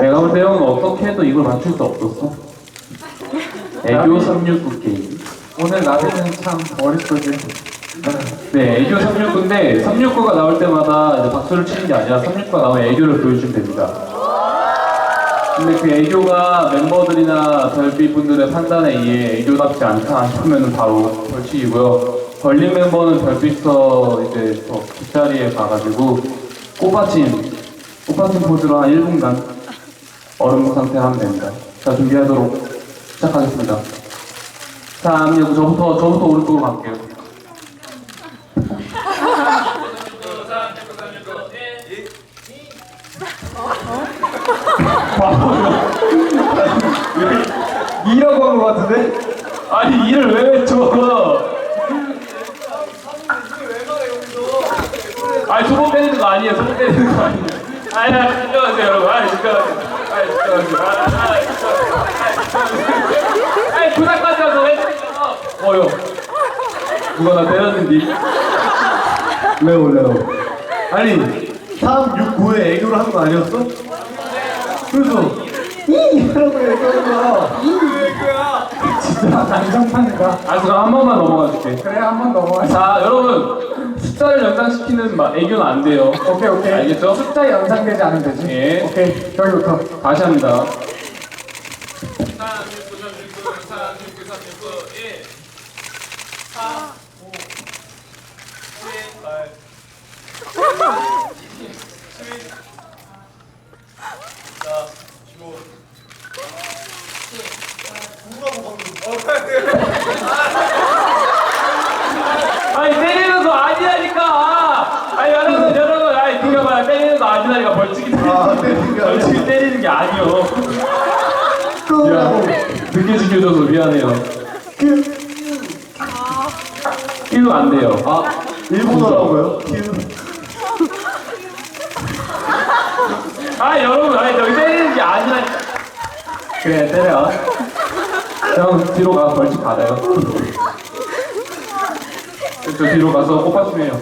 내가 볼때 형은 어떻게 해도 이걸 맞출 수 없었어. 애교 369 게임. 오늘 나비는 참 머릿속에 네, 애교 369인데 369가 나올 때마다 이제 박수를 치는 게 아니라 369가 나오면 애교를 보여주면 됩니다. 근데 그 애교가 멤버들이나 별빛 분들의 판단에 의해 애교답지 않다 싶으면 바로 벌칙이고요. 걸린 멤버는 별빛서 이제 저 뒷자리에 가가지고 꽃받침, 꽃받침 포즈로 한 1분간 얼음 상태 하면 됩니다. 자, 준비하도록 시작하겠습니다. 자, 여기 저부터, 저부터 오른쪽으로 갈게요. 이라고 한 것 같은데? 아니 이를 왜 외쳐? 아니 두번 때리는 거 아니에요. 두번 때리는 거 아니에요. 아니 진정하세요 여러분. 아니 진정하세요. 아니 진정하세요. 아, 아니 진정하세요. 아니 부산까지 와서 왜 때리죠? 뭐요? 누가 나 때렸는디? 레오 레오 아니 3, 6, 9에 애교를 한 거 아니었어? 그래서 이 이라고 애교하는 거야 난장판인가? 아 그럼 한 번만 넘어가 줄게. 그래 한 번 넘어가자. 자 여러분 숫자를 연상시키는 마- 애교는 안 돼요. 오케이 오케이. 알겠죠? 숫자 연상되지 않으면 되지. 예. 오케이 저기부터. 다시 합니다. 아니 때리는 거 아니라니까. 아니 여러분 여러분 아니 봐요 때리는 거 아니라니까 벌칙이 아, 아니야. 벌칙이 때리는 게 아니요. 야 늦게 지켜줘서 미안해요. 끼우 안 돼요. 아 일본어라고요? 키우 아 여러분 아니 저기 때리는 게 아니라 그래 때려 형 뒤로 가. 벌칙 받아요. 저 뒤로 가서 꽃받침 해요